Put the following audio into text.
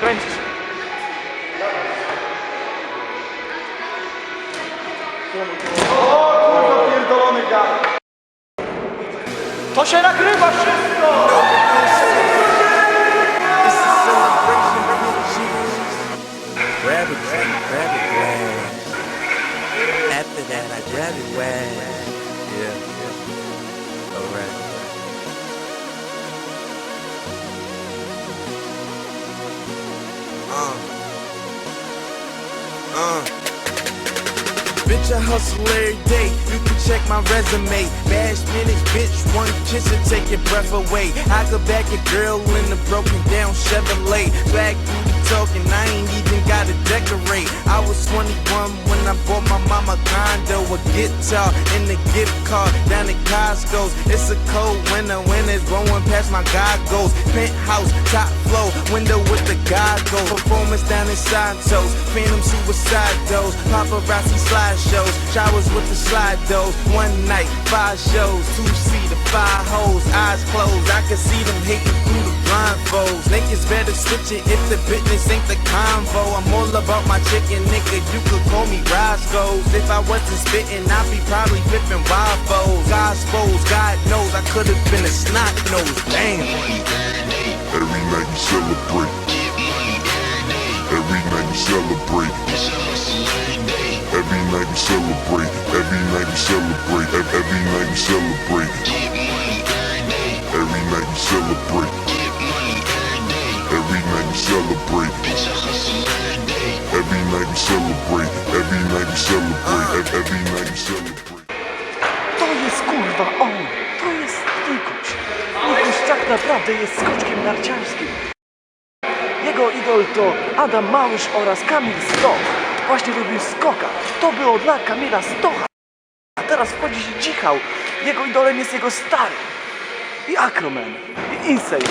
Kręcisz. Pierdolony gad. To się nagrywa wszystko! Grab it, grab it, grab it. After that, I grab it, yeah. Uh. Uh. Bitch, I hustle every day. You can check my resume. Bash minutes, bitch. One kiss to take your breath away. I could back a girl in a broken down Chevrolet. Black talking, I ain't even gotta decorate. I was 21 when I bought my mama condo, a guitar, and a gift card down at Costco's. It's a cold winter when it's blowing past my goggles. Penthouse, top floor, window with the goggles. Performance down in Santos, phantom suicide doors, paparazzi slideshows, showers with the slide doors. One night, five shows, two seater, five hoes, eyes closed. I can see them hating through the blindfolds. Niggas better switch it if the business ain't the convo. I'm all about my chicken, nigga. You could call me Roscoe's. If I wasn't spitting, I'd be probably flipping waffles. Gospels, God knows I could have been a snot nose. Damn. Every night we celebrate. Every night we celebrate. Every night we celebrate. Every night we celebrate. Ev- Every night we celebrate. Celebrate. Every night we celebrate. Ev- Every night we celebrate. To jest kurwa on! To jest Nikuś! Nikuś tak naprawdę jest skoczkiem narciarskim. Jego idol to Adam Małysz oraz Kamil Stoch. Właśnie robił skoka. To było dla Kamila Stocha. A teraz wchodzi się Dzichał. Jego idolem jest jego stary. I Acroman. I Insane.